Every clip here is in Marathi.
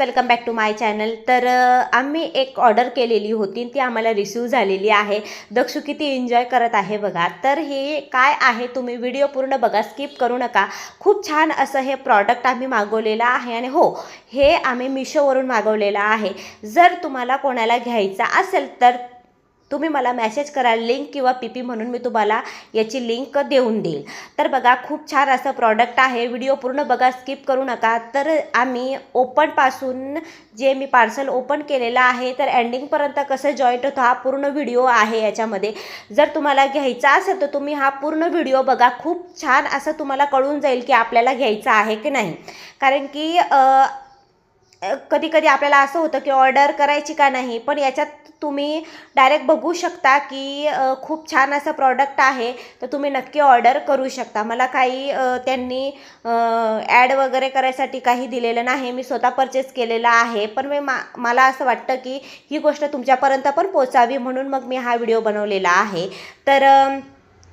Welcome back to my channel. तर आम्ही एक ऑर्डर केलेली होती ती आम्हाला रिसिव्ह झालेली आहे. दक्षू किती एन्जॉय करत आहे बघा. तर हे काय आहे तुम्ही व्हिडिओ पूर्ण बघा स्किप करू नका. खूप छान असं हे प्रॉडक्ट आम्ही मागवलेलं आहे आणि हो हे आम्ही मिशोवरून मागवलेलं आहे. जर तुम्हाला कोणाला घ्यायचा असेल तर तुम्ही मला मेसेज करा लिंक किंवा पी पी म्हणून मी तुम्हाला याची लिंक देऊन देईल. तर बघा खूप छान असं प्रॉडक्ट आहे. व्हिडिओ पूर्ण बघा स्किप करू नका. तर आम्ही ओपनपासून जे मी पार्सल ओपन केलेलं आहे तर एंडिंगपर्यंत कसं जॉईंट होतं हा पूर्ण व्हिडिओ आहे याच्यामध्ये. जर तुम्हाला घ्यायचा असेल तर तुम्ही हा पूर्ण व्हिडिओ बघा. खूप छान असं तुम्हाला कळून जाईल की आपल्याला घ्यायचा आहे की नाही. कारण की कधी कधी आपल्याला असं होतं की ऑर्डर करायची का नाही पण याच्यात तुम्ही डायरेक्ट बघू शकता की खूप छान असं प्रॉडक्ट आहे तर तुम्ही नक्की ऑर्डर करू शकता. मला काही त्यांनी ॲड वगैरे करायसाठी काही दिलेलं नाही मी स्वतः परचेस केलेलं आहे पण मी मा मला असं वाटतं की ही गोष्ट तुमच्यापर्यंत पण पोचावी म्हणून मग मी हा व्हिडिओ बनवलेला आहे. तर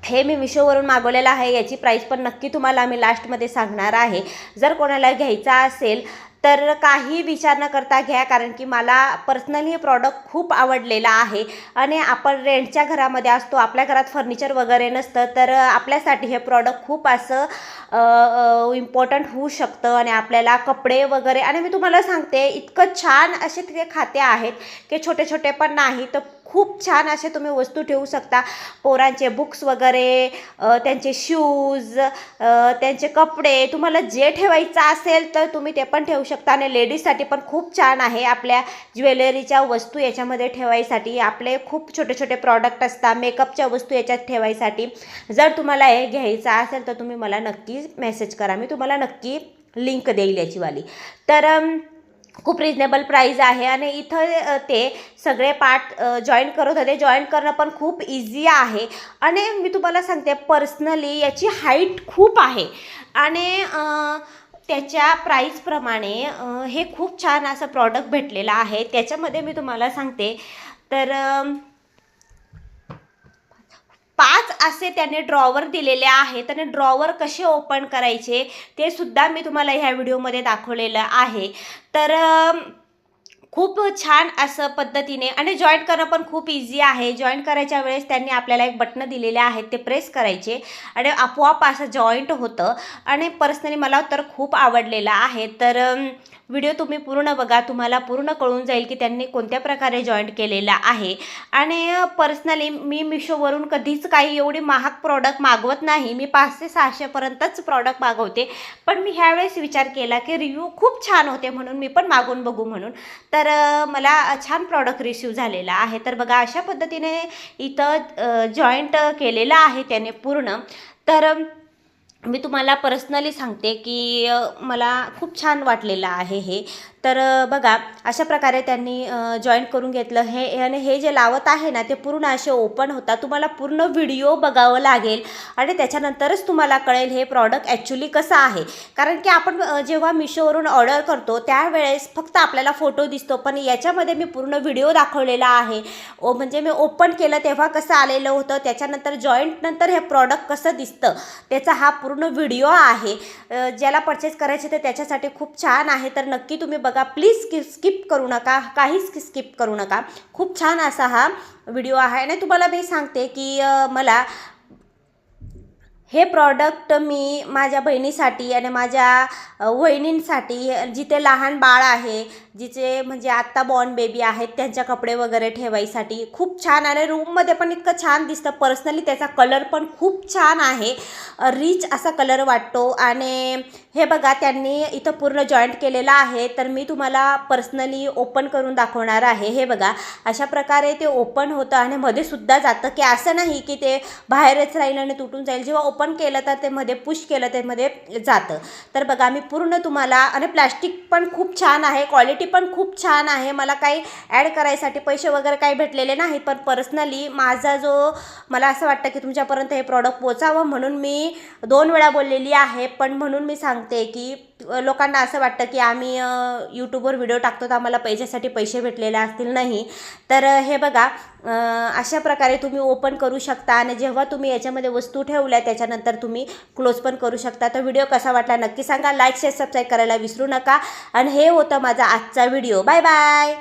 हे मी मिशोवरून मागवलेलं आहे याची प्राईस पण नक्की तुम्हाला मी लास्टमध्ये सांगणार आहे. जर कोणाला घ्यायचा असेल तर काही विचार न करता घ्या कारण की मला पर्सनली हे प्रॉडक्ट खूप आवडलेलं आहे. आणि आपण रेंटच्या घरामध्ये असतो आपल्या घरात फर्निचर वगैरे नसतं तर आपल्यासाठी हे प्रॉडक्ट खूप असं इम्पॉर्टंट होऊ शकतं. आणि आपल्याला कपडे वगैरे आणि मी तुम्हाला सांगते इतकं छान असे तिथे खाते आहेत की छोटे छोटे पण नाही तर खूप छान असे तुम्ही वस्तू ठेवू शकता. पोरांचे बुक्स वगैरे त्यांचे शूज त्यांचे कपडे. तुम्हाला जे ठेवायचं असेल तर तुम्ही ते पण ठेवू शकता. आणि लेडीजसाठी पण खूप छान आहे आपल्या ज्वेलरीच्या वस्तू याच्यामध्ये ठेवायसाठी. आपले खूप छोटे छोटे प्रॉडक्ट असतात मेकअपच्या वस्तू याच्यात ठेवायसाठी. जर तुम्हाला हे घ्यायचं असेल तर तुम्ही मला नक्की मेसेज करा. मी तुम्हाला नक्की लिंक देईल याचीवाली. तर खूप रिजनेबल प्राईज आहे आणि इथं ते सगळे पार्ट जॉईन करत होते. जॉईन करणं पण खूप इझी आहे. आणि मी तुम्हाला सांगते पर्सनली याची हाईट खूप आहे. आणि त्याच्या प्राईजप्रमाणे हे खूप छान असं प्रॉडक्ट भेटलेलं आहे. त्याच्यामध्ये मी तुम्हाला सांगते तर पाच असे त्याने ड्रॉवर दिलेले आहेत. आणि ड्रॉवर कसे ओपन करायचे ते सुद्धा मी तुम्हाला ह्या व्हिडिओमध्ये दाखवलेलं आहे. तर खूप छान असं पद्धतीने आणि जॉईंट करणं पण खूप इझी आहे. जॉईंट करायच्या वेळेस त्यांनी आपल्याला एक बटन दिलेले आहेत ते प्रेस करायचे आणि आपोआप असं जॉईंट होतं. आणि पर्सनली मला तर खूप आवडलेलं आहे. तर व्हिडिओ तुम्ही पूर्ण बघा. तुम्हाला पूर्ण कळून जाईल की त्यांनी कोणत्या प्रकारे जॉईंट केलेला आहे. आणि पर्सनली मी मिशोवरून कधीच काही एवढी महाग प्रॉडक्ट मागवत नाही. मी पाच ते सहाशेपर्यंतच प्रॉडक्ट मागवते. पण मी ह्यावेळेस विचार केला की रिव्ह्यू खूप छान होते म्हणून मी पण मागून बघू म्हणून. तर तर मला छान प्रॉडक्ट रिसीव झालेला आहे. तर बघा अशा पद्धतीने इथं जॉईंट केलेलं आहे त्याने पूर्ण. तर मी तुम्हाला पर्सनली सांगते की मला खूप छान वाटलेलं आहे हे. तर बघा अशा प्रकारे त्यांनी जॉईन करून घेतलं. हे आणि हे जे लावत आहे ना ते पूर्ण असे ओपन होतात. तुम्हाला पूर्ण व्हिडिओ बघावं लागेल. आणि त्याच्यानंतरच तुम्हाला कळेल हे प्रॉडक्ट ॲक्च्युली कसं आहे. कारण की आपण जेव्हा मिशोवरून ऑर्डर करतो त्यावेळेस फक्त आपल्याला फोटो दिसतो. पण याच्यामध्ये मी पूर्ण व्हिडिओ दाखवलेला आहे. ओ म्हणजे मी ओपन केलं तेव्हा कसं आलेलं होतं त्याच्यानंतर जॉईंटनंतर हे प्रॉडक्ट कसं दिसतं त्याचा हा पूर्ण व्हिडिओ आहे. ज्याला परचेस करायचे तर त्याच्यासाठी खूप छान आहे. तर नक्की तुम्ही बघा प्लीज स्किप स्किप करू नका. काहीच स्किप करू नका. खूप छान असा हा व्हिडिओ आहे. आणि तुम्हाला मी सांगते की मला हे प्रॉडक्ट मी माझ्या बहिणीसाठी आणि माझ्या वहिनींसाठी जिथे लहान बाळ आहे जिचे म्हणजे आत्ता बॉर्न बेबी आहेत त्यांच्या कपडे वगैरे ठेवायसाठी खूप छान आणि रूममध्ये पण इतकं छान दिसतं. पर्सनली त्याचा कलर पण खूप छान आहे. रिच असा कलर वाटतो. आणि हे बघा त्यांनी इथं पूर्ण जॉईंट केलेलं आहे. तर मी तुम्हाला पर्सनली ओपन करून दाखवणार आहे. हे बघा अशा प्रकारे ते ओपन होतं आणि मध्ये सुद्धा जातं. की असं नाही की ते बाहेरच राहील आणि तुटून जाईल. जेव्हा ओपन केलं तर ते मध्ये पुश केलं ते मध्ये जातं. तर बघा मी पूर्ण तुम्हाला आणि प्लॅस्टिक पण खूप छान आहे क्वालिटी पण खूप छान आहे. मला काही ॲड करायसाठी पैसे वगैरे काही भेटलेले नाही पण पर्सनली माझा जो मला असं वाटतं की तुमच्यापर्यंत हे प्रॉडक्ट पोचावं म्हणून मी दोन वेळा बोललेली आहे. पण म्हणून मी सांगते की लोकांना असं वाटतं की आम्ही यूट्यूबवर व्हिडिओ टाकतो तर आम्हाला पैशासाठी पैसे भेटलेले असतील. नाही. तर हे बघा अशा प्रकारे तुम्ही ओपन करू शकता आणि जेव्हा तुम्ही याच्यामध्ये वस्तू ठेवल्या त्याच्यानंतर तुम्ही क्लोज पण करू शकता. तर व्हिडिओ कसा वाटला नक्की सांगा. लाईक शेअर सबस्क्राईब करायला विसरू नका. आणि हे होतं माझा आजचा व्हिडिओ बाय बाय